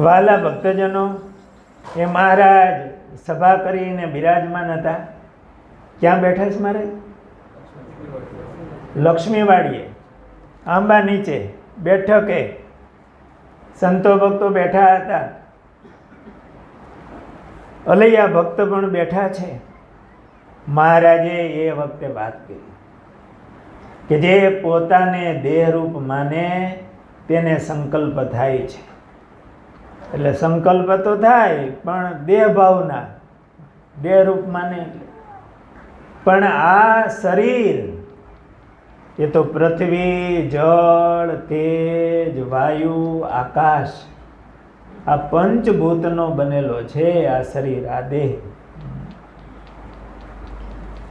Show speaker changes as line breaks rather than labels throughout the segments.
વાલા ભક્તજનો, એ મહારાજ સભા કરીને બિરાજમાન હતા. ક્યાં બેઠા છે મારે લક્ષ્મીવાડીએ. આંબા નીચે બેઠકે સંતો ભક્તો બેઠા હતા. અલૈયા ભક્ત પણ બેઠા છે. મહારાજે એ વખતે વાત કરી કે જે પોતાને દેહરૂપ માને, તેને સંકલ્પ થાય છે. એટલે સંકલ્પ તો થાય, પણ દેહ ભાવના. દેહરૂપ માને એટલે. પણ આ શરીર, એ તો પૃથ્વી, જળ, તેજ, વાયુ, આકાશ, આ પંચભૂતનો બનેલો છે આ શરીર, આ દેહ.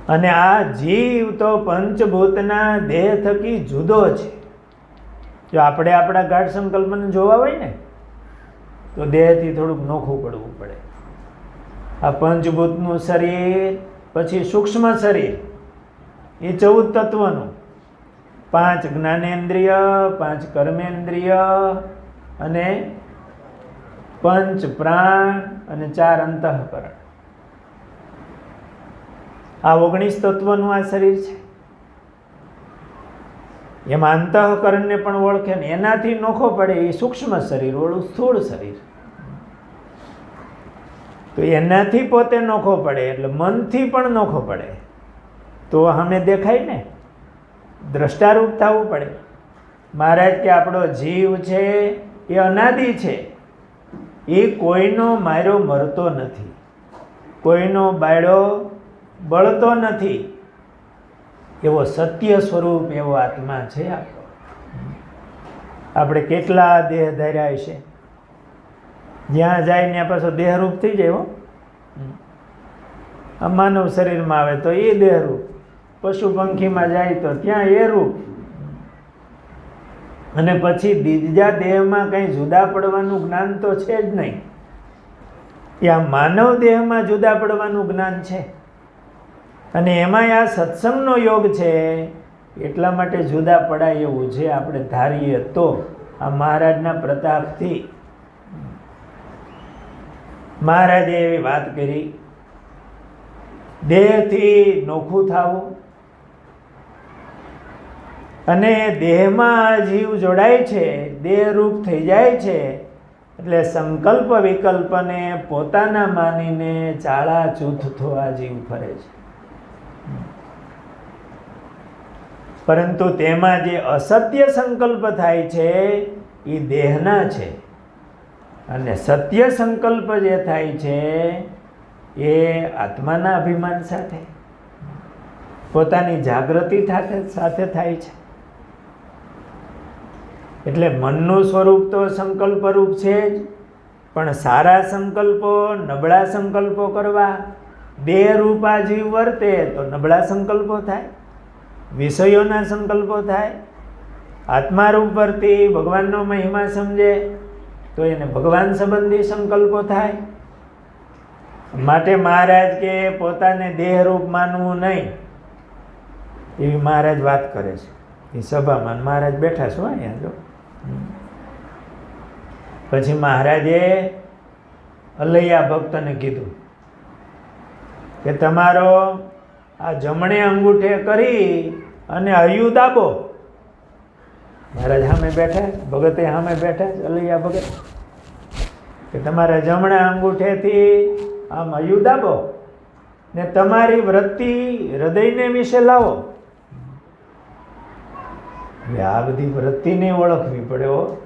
અને આ જીવ તો પંચભૂતના દેહ થકી જુદો છે. જો આપણે આપણા ગાઢ સંકલ્પને જોવા હોય ને તો દેહથી થોડુંક નોખું પડવું પડે. આ પંચભૂતનું શરીર, પછી સૂક્ષ્મ શરીર, એ ચૌદ તત્વનું. પાંચ જ્ઞાનેન્દ્રિય, પાંચ કર્મેન્દ્રિય અને પંચ પ્રાણ અને ચાર અંતઃકરણ. આ ઓગણીસ તત્વનું આ શરીર છે. એમાં અંતઃકરણને પણ ઓળખે ને એનાથી નોખો પડે એ સૂક્ષ્મ શરીર ઓળું સ્થૂળ શરીર. તો એનાથી પોતે નોખો પડે, એટલે મનથી પણ નોખો પડે. તો અમે દેખાય ને? દ્રષ્ટારૂપ થવું પડે. મહારાજ કે આપણો જીવ છે એ અનાદિ છે. એ કોઈનો માર્યો મરતો નથી. કોઈનો બાયડો બળતો નથી. એવો સત્ય સ્વરૂપ એવો આત્મા છે આપણો. કેટલા દેહ ધર્યા છે? જ્યાં જાય ત્યાં પાછો દેહરૂપ થઈ જાય આ માનવ શરીરમાં આવે તો એ દેહરૂપ. પશુ પંખીમાં જાય તો ત્યાં એ રૂપ. અને પછી બીજા દેહમાં કંઈ જુદા પડવાનું જ્ઞાન તો છે જ નહીં. આ માનવ દેહમાં જુદા પડવાનું જ્ઞાન છે. અને એમાંય આ સત્સંગનો યોગ છે, એટલા માટે જુદા પડાય એવું છે આપણે ધારીએ તો આ મહારાજના પ્રતાપથી. મહારાજે એવી વાત કરી, દેહથી નોખું થવું અને દેહમાં જીવ જોડાય છે, દેહરૂપ થઈ જાય છે, એટલે સંકલ્પ વિકલ્પને પોતાના માનીને ચાળા ચૂથ થવા જીવ ફરે છે. પરંતુ તેમાં જે અસત્ય સંકલ્પ થાય છે એ દેહના છે. અને સત્ય સંકલ્પ જે થાય છે, એ આત્માના અભિમાન સાથે, પોતાની જાગૃતિ સાથે થાય છે. એટલે મનનું સ્વરૂપ તો સંકલ્પરૂપ છે જ, પણ સારા સંકલ્પો, નબળા સંકલ્પો કરવા દેહરૂપા જીવ વર્તે, તો નબળા સંકલ્પો થાય. વિષયોના સંકલ્પો થાય, આત્મારૂપ પરથી ભગવાનનો મહિમા સમજે, તો એને ભગવાન સંબંધી સંકલ્પો થાય. માટે મહારાજ કે પોતાને દેહરૂપ માનવું નહીં, એવી મહારાજ વાત કરે છે. એ સભામાં મહારાજ બેઠા છો અહીંયા જો. પછી મહારાજે અલૈયા ભક્તને કીધું કે તમારો આ જમણે અંગૂઠે કરી અને હૈયું દાબો. મહારાજ સામે બેઠા, ભગતે સામે બેઠા, અલૈયા ભગત. કે તમારા જમણા અંગૂઠેથી આમ હૈયું દાબો ને તમારી વૃત્તિ હૃદયને વિશે લાવો. હવે આ બધી વૃત્તિને ઓળખવી પડે હો.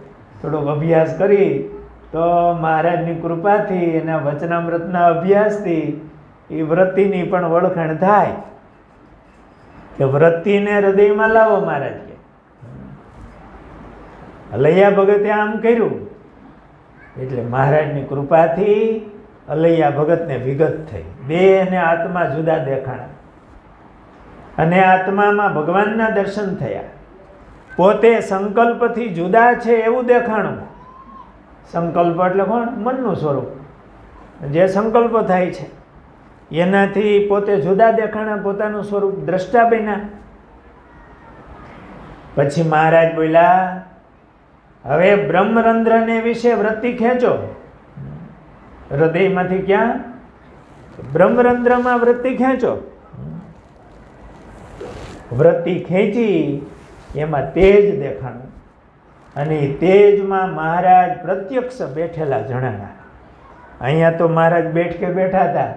થોડોક અભ્યાસ કરી તો મહારાજની કૃપાથી એના વચનામૃતના અભ્યાસથી એ વૃત્તિની પણ ઓળખાણ થાય. કે વૃત્તિને હૃદયમાં લાવો મહારાજ. કે અલૈયા ભગતે આમ કર્યું. એટલે મહારાજની કૃપાથી અલૈયા ભગતને વિગત થઈ. દેહ અને આત્મા જુદા દેખાણા. અને આત્મામાં ભગવાનના દર્શન થયા. પોતે સંકલ્પથી જુદા છે એવું દેખાણું. સંકલ્પ એટલે કોણ? મનનું સ્વરૂપ. જે સંકલ્પ થાય છે. એનાથી પોતે જુદા દેખાણા પોતાનું સ્વરૂપ દ્રષ્ટા બન્યા. પછી મહારાજ બોલ્યા, હવે બ્રહ્મરંધ્રને વિશે વૃત્તિ ખેંચો. હૃદયમાંથી ક્યાં? બ્રહ્મરંધ્રમાં વૃત્તિ ખેંચો. વૃત્તિ ખેંચી એમાં તેજ દેખાણું અને તેજમાં મહારાજ પ્રત્યક્ષ બેઠેલા જણાના અહીંયા તો મહારાજ બેઠકે બેઠા હતા.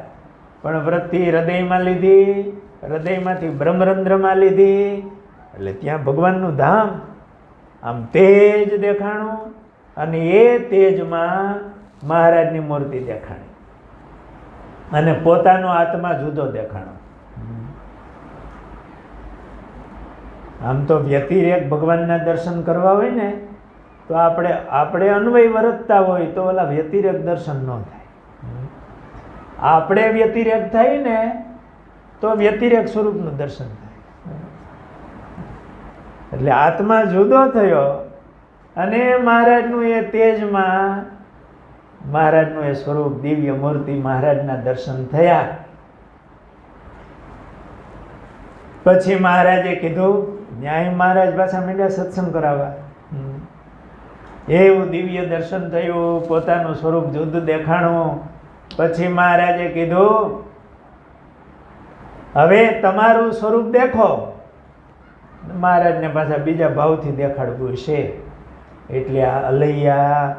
પણ વૃત્તિ હૃદયમાં લીધી, હૃદયમાંથી બ્રહ્મરંધ્રમાં લીધી, એટલે ત્યાં ભગવાનનું ધામ, આમ તેજ દેખાણું અને એ તેજમાં મહારાજની મૂર્તિ દેખાણી. અને પોતાનો આત્મા જુદો દેખાણો. આમ તો વ્યતિરેક ભગવાનના દર્શન કરવા હોય ને, તો આપણે આપણે અન્વય વર્તતા હોય તો ઓલા વ્યતિરેક દર્શન ન થાય. આપણે વ્યતિરેક થાય ને તો વ્યતિરેક સ્વરૂપનું દર્શન થાય. એટલે આત્મા જુદો થયો અને મહારાજનું એ તેજમાં મહારાજનું એ સ્વરૂપ દિવ્ય મૂર્તિ મહારાજના દર્શન થયા. પછી મહારાજે કીધું, ન્યાય મહારાજ પાછા મીડિયા સત્સંગ કરાવવા. એવું દિવ્ય દર્શન થયું, પોતાનું સ્વરૂપ જુદું દેખાણું. પછી મહારાજે કીધું, હવે તમારું સ્વરૂપ દેખો. મહારાજને પાછા બીજા ભાવથી દેખાડવું છે એટલે આ અલૈયા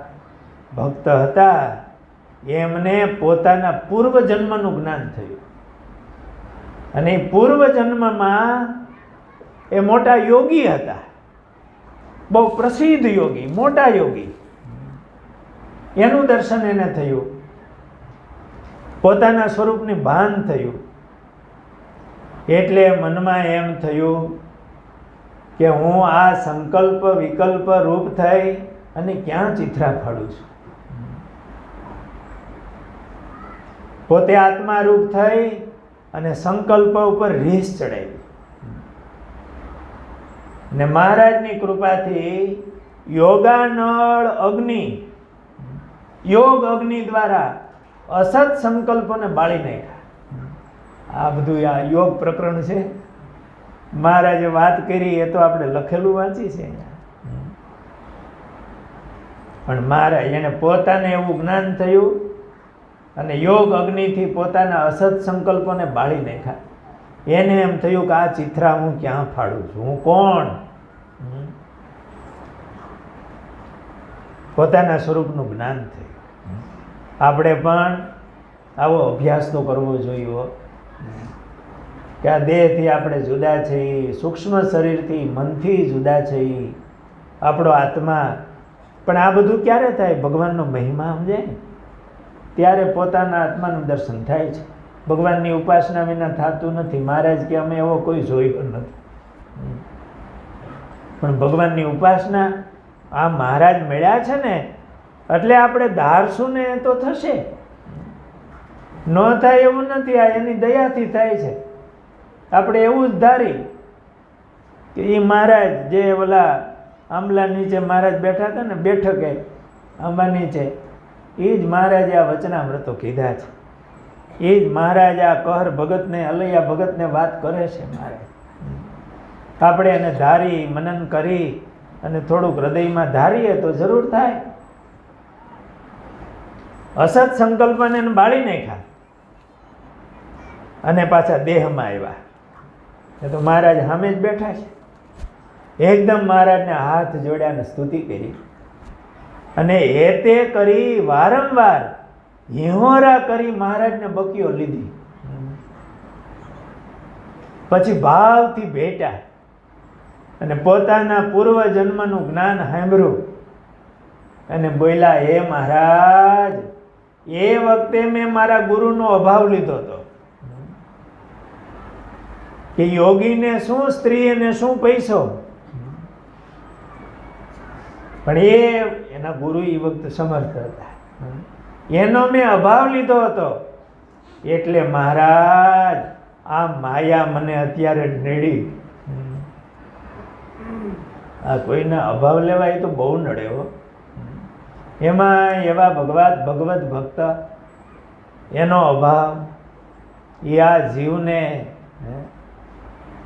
ભક્ત હતા. એમને પોતાના પૂર્વ જન્મનું જ્ઞાન થયું. અને પૂર્વ જન્મમાં એ મોટા યોગી હતા. બહુ પ્રસિદ્ધ યોગી, મોટા યોગી. એનું દર્શન એને થયું. પોતાના સ્વરૂપની ભાન થયું. એટલે મનમાં એમ થયું કે હું આ સંકલ્પ વિકલ્પ રૂપ થઈ અને ક્યાં ચિત્રા ફાડું છું? પોતે આત્મા રૂપ થઈ અને સંકલ્પ ઉપર રીસ ચડાવી ને મહારાજની કૃપાથી યોગાનળ અગ્નિ, યોગ અગ્નિ દ્વારા અસત સંકલ્પોને બાળી નાખ્યા. આ બધું આ યોગ પ્રકરણ છે. મહારાજે વાત કરી, એ તો આપણે લખેલું વાંચી છે પણ મહારાજ, એને પોતાને એવું જ્ઞાન થયું અને યોગ અગ્નિથી પોતાના અસત સંકલ્પોને બાળી નાખ્યા. એને એમ થયું કે આ ચિત્રા હું ક્યાં ફાડું છું? હું કોણ? પોતાના સ્વરૂપનું જ્ઞાન થયું. આપણે પણ આવો અભ્યાસ તો કરવો જોઈએ કે આ દેહથી આપણે જુદા છીએ સૂક્ષ્મ શરીરથી મનથી જુદા છીએ આપણો આત્મા. પણ આ બધું ક્યારે થાય? ભગવાનનો મહિમા સમજે ને? ત્યારે પોતાના આત્માનું દર્શન થાય છે. ભગવાનની ઉપાસના વિના થતું નથી. મહારાજ કે અમે એવો કોઈ જોયો નથી. પણ ભગવાનની ઉપાસના આ મહારાજ મળ્યા છે ને એટલે આપણે ધારશું ને તો થશે. ન થાય એવું નથી, આ એની દયાથી થાય છે. આપણે એવું જ ધારી કે એ મહારાજ જે ઓલા આંબલા નીચે મહારાજ બેઠા હતા ને, બેઠકે આંબા નીચે એ જ મહારાજે આ વચનામૃતો કીધા છે. એ જ મહારાજ આ કહર ભગતને, અલૈયા ભગતને વાત કરે છે મહારાજ. આપણે એને ધારી, મનન કરી અને થોડુંક હૃદયમાં ધારીએ તો જરૂર થાય. અસત સંકલ્પને એને બાળી નાખ્યા. અને પાછા દેહમાં આવ્યા. એ તો મહારાજ સામે જ બેઠા છે. એકદમ મહારાજને હાથ જોડ્યા અને સ્તુતિ કરી. અને એ તે કરી વારંવાર હિંહોરા કરી મહારાજને બકીઓ લીધી. પછી ભાવથી ભેટ્યા. અને પોતાના પૂર્વ જન્મનું જ્ઞાન સાંભળ્યું. અને બોલ્યા, હે મહારાજ એ વખતે મેં મારા ગુરુનો અભાવ લીધો હતો. કે યોગીને શું સ્ત્રી અને શું પૈસો? પણ એ, એના ગુરુ એ વખતે સમર્થ હતા. એનો મેં અભાવ લીધો હતો. એટલે મહારાજ, આ માયા મને અત્યારે નડી. આ કોઈના અભાવ લેવાય તો બહુ નડે હો. એમાં એવા ભગવાન ભગવત ભક્ત, એનો અભાવ, એ આ જીવને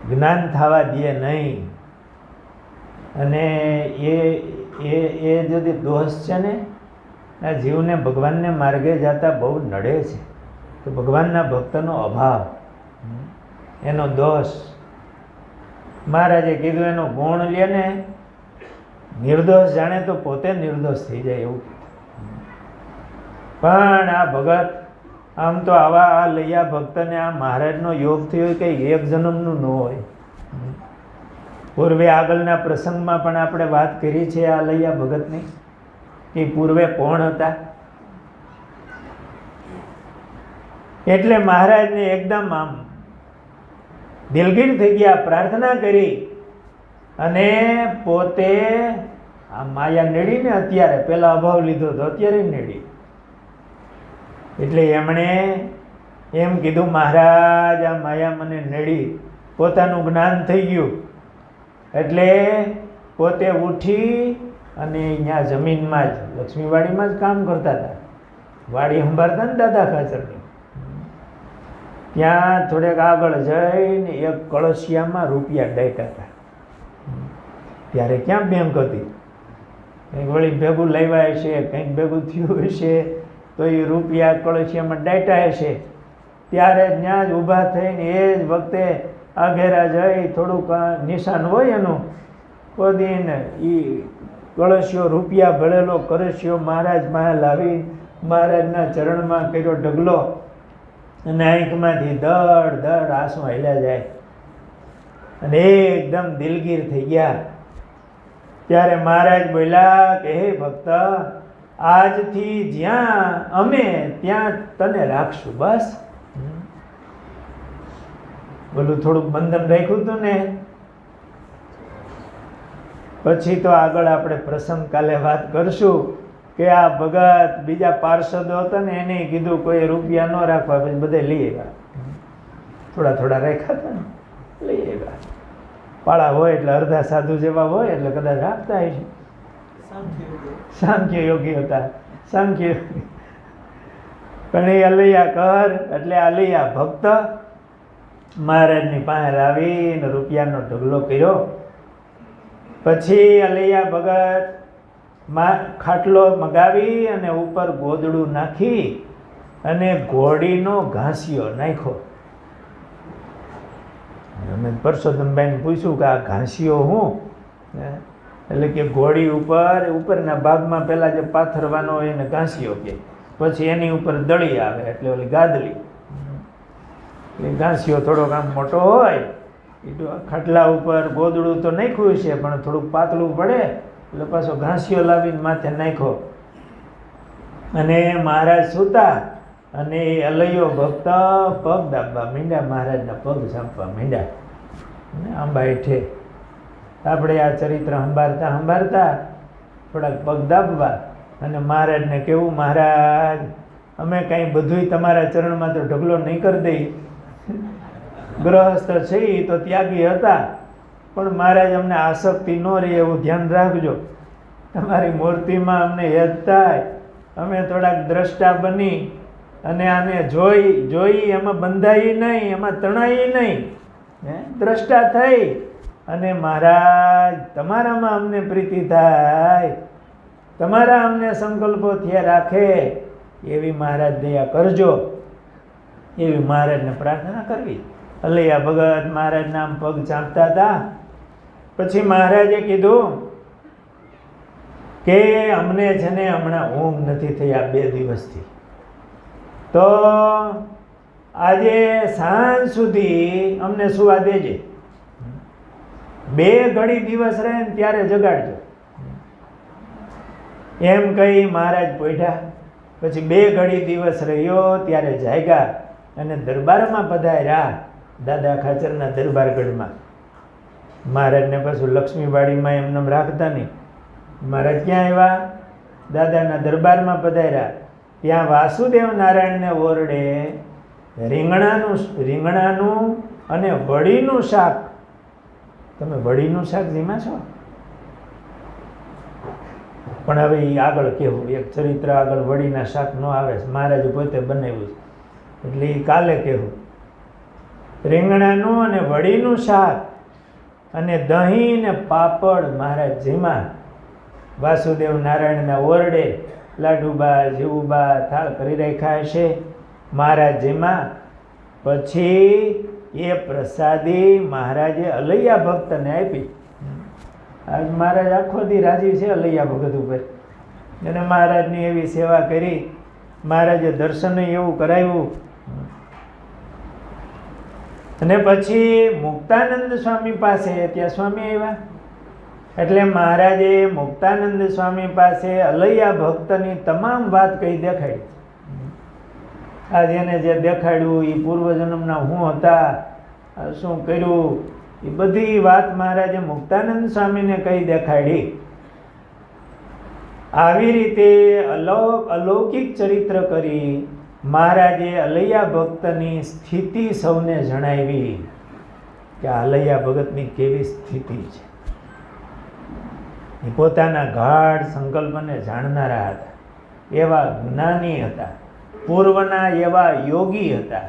જ્ઞાન થવા દે નહીં. અને એ એ એ જે દોષ છે ને, આ જીવને ભગવાનને માર્ગે જતા બહુ નડે છે. તો ભગવાનના ભક્તનો અભાવ, એનો દોષ. મહારાજે કીધું એનો ગુણ લે ને નિર્દોષ જાણે તો પોતે નિર્દોષ થઈ જાય એવું પણ આ ભગત, આમ તો આવા આ લૈયા ભક્તને આ મહારાજનો યોગ થયો કે એક જન્મનું ન હોય. પૂર્વે આગળના પ્રસંગમાં પણ આપણે વાત કરી છે આ લૈયા ભગતની, કે પૂર્વે કોણ હતા? એટલે મહારાજને એકદમ આમ દિલગીર થઈ ગયા, પ્રાર્થના કરી અને પોતે આ માયા નડીને અત્યારે પેલા અભાવ લીધો તો અત્યારે નડી. એટલે એમણે એમ કીધું, મહારાજ, આ માયા મને નડી. પોતાનું જ્ઞાન થઈ ગયું. એટલે પોતે ઉઠી અને અહીંયા જમીનમાં જ, લક્ષ્મીવાડીમાં જ કામ કરતા હતા. વાડી સંભાળતા ને દાદા ખાચરની. ત્યાં થોડેક આગળ જઈને એક કળશિયામાં રૂપિયા ડાયકા હતા. ત્યારે ક્યાં બેંક હતી? કંઈક વળી ભેગું લાવ્યા હશે કંઈક ભેગું થયું હશે, તો એ રૂપિયા કળશિયામાં ડાટા હશે. ત્યારે ત્યાં જ ઊભા થઈને એ જ વખતે આઘેરા જઈ થોડુંક નિશાન હોય એનું. કોદીને એ કળશિયો રૂપિયા ભળેલો કળશિયો મહારાજમાં લાવી, મહારાજના ચરણમાં કર્યો ઢગલો અને આંખમાંથી દડ દડ આંસુ હેલા જાય. અને એકદમ દિલગીર થઈ ગયા. ત્યારે મહારાજ બોલ્યા કે, હે ભક્ત, આજથી જ્યાં અમે, ત્યાં તને રાખશું, બસ. બોલું, થોડુંક બંધન રાખ્યું હતું ને? પછી તો આગળ આપણે પ્રસંગ કાલે વાત કરશું કે આ ભગત બીજા પાર્ષદો હતા ને, એને કીધું કોઈ રૂપિયા ન રાખવા, પછી બધે લઈ આવ્યા. થોડા થોડા રાખ્યા હતા ને? લઈ પાળા હોય એટલે અડધા સાધુ જેવા હોય એટલે કદાચ રાખતા હશે. સાંખ્ય યોગી હતા. સાંખ્ય પણ એ અલૈયા કર એટલે અલૈયા ભક્ત મહારાજની પાસે આવીને રૂપિયાનો ઢગલો કર્યો. પછી અલૈયા ભગતમાં ખાટલો મગાવી અને ઉપર ગોદડું નાખી અને ઘોડીનો ઘાસિયો નાખ્યો. અમે પરસોત્તમભાઈને પૂછ્યું કે આ ઘાંસીઓ હું? એટલે કે ઘોડી ઉપર, ઉપરના ભાગમાં પહેલાં જે પાથરવાનો હોય એને ઘાંસીઓ કે પછી એની ઉપર દળી આવે, એટલે ઓલી ગાદલી. એટલે ઘાંસીઓ થોડોક આમ મોટો હોય, એ ખાટલા ઉપર ગોદડું તો નાખ્યું છે, પણ થોડુંક પાતળું પડે, એટલે પાછો ઘાંસીઓ લાવીને માથે નાખ્યો. અને મહારાજ સૂતા અને એ અલૈયો ભક્ત, પગ દાબવા મીંડા, મહારાજના પગ સાંપવા મીંડા. આંબા હેઠે. આપણે આ ચરિત્ર સંભાળતા સંભાળતા થોડાક પગ દાબવા અને મહારાજને કેવું મહારાજ, અમે કાંઈ બધુંય તમારા ચરણમાં તો ઢગલો નહીં કરી દઈ. ગ્રહસ્થ છે એ તો ત્યાગી હતા. પણ મહારાજ અમને આસક્તિ ન રહે એવું ધ્યાન રાખજો. તમારી મૂર્તિમાં અમને યાદ થાય. અમે થોડાક દ્રષ્ટા બની અને આને જોઈ જોઈ, એમાં બંધાઈ નહીં, એમાં તણાઈ નહીં. હે? દ્રષ્ટા થઈ. અને મહારાજ, તમારામાં અમને પ્રીતિ થાય. તમારા અમને સંકલ્પો થયા રાખે. એવી મહારાજ દયા કરજો. એવી મહારાજને પ્રાર્થના કરવી. અલૈયા ભગત મહારાજના નામ પગ ચાંપતા હતા. પછી મહારાજે કીધું કે અમને છે ને હમણાં ઊંઘ નથી થઈ આ બે દિવસથી. તો આજે સાંજ સુધી અમને સુવા દેજે. બે ઘડી દિવસ રહે ને ત્યારે જગાડજો. એમ કહી મહારાજ પોઢ્યા પછી બે ઘડી દિવસ રહ્યો ત્યારે જાગ્યા અને દરબારમાં પધાર્યા દાદા ખાચરના દરબારગઢમાં. મહારાજને પાછું લક્ષ્મીવાડીમાં એમને રાખતા નહીં. મહારાજ ક્યાં આવ્યા? દાદાના દરબારમાં પધાર્યા. ત્યાં વાસુદેવ નારાયણને ઓરડે રીંગણાનું રીંગણાનું અને વડીનું શાક. તમે વડીનું શાક જીમાં છો? પણ હવે એ આગળ કહેવું એક ચરિત્ર આગળ વડીના શાક ન આવે. મહારાજે પોતે બનાવ્યું છે. એટલે એ કાલે કહેવું રીંગણાનું અને વડીનું શાક અને દહીં ને પાપડ મહારાજ જીમા વાસુદેવ નારાયણના ઓરડે લાડુબા, જીવુબા, થાળ કરી રાખ્યા હશે. મહારાજેમાં પછી એ પ્રસાદી મહારાજે અલૈયા ભક્તને આપી. આજ મહારાજ આખો દી રાજી છે અલૈયા ભગત ઉપર. અને મહારાજની એવી સેવા કરી. મહારાજે દર્શન એવું કરાવ્યું. અને પછી મુક્તાનંદ સ્વામી પાસે, ત્યાં સ્વામી આવ્યા. એટલે મહારાજે મુક્તાનંદ સ્વામી પાસે અલૈયા ભક્તની તમામ વાત કહી દેખાડી આ જેને જે દેખાડ્યું એ પૂર્વજન્મના હું હતા શું કર્યું એ બધી વાત મહારાજે મુક્તાનંદ સ્વામીને કહી દેખાડી. આવી રીતે અલૌક અલૌકિક ચરિત્ર કરી મહારાજે અલૈયા ભક્તની સ્થિતિ સૌને જણાવી કે અલૈયા ભગતની કેવી સ્થિતિ છે. એ પોતાના ગાઢ સંકલ્પને જાણનારા હતા. એવા જ્ઞાની હતા. પૂર્વના એવા યોગી હતા.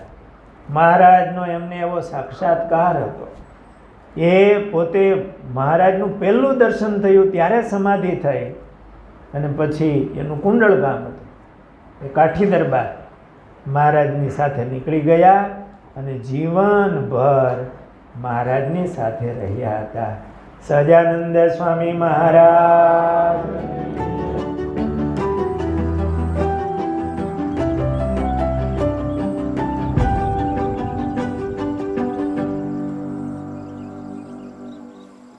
મહારાજનો એમને એવો સાક્ષાત્કાર હતો. એ પોતે મહારાજનું પહેલું દર્શન થયું ત્યારે સમાધિ થઈ અને પછી એનું કુંડળ ગામ હતું. એ કાઠી દરબાર મહારાજની સાથે નીકળી ગયા અને જીવનભર મહારાજની સાથે રહ્યા હતા. સજાનંદ સ્વામી મહારાજ.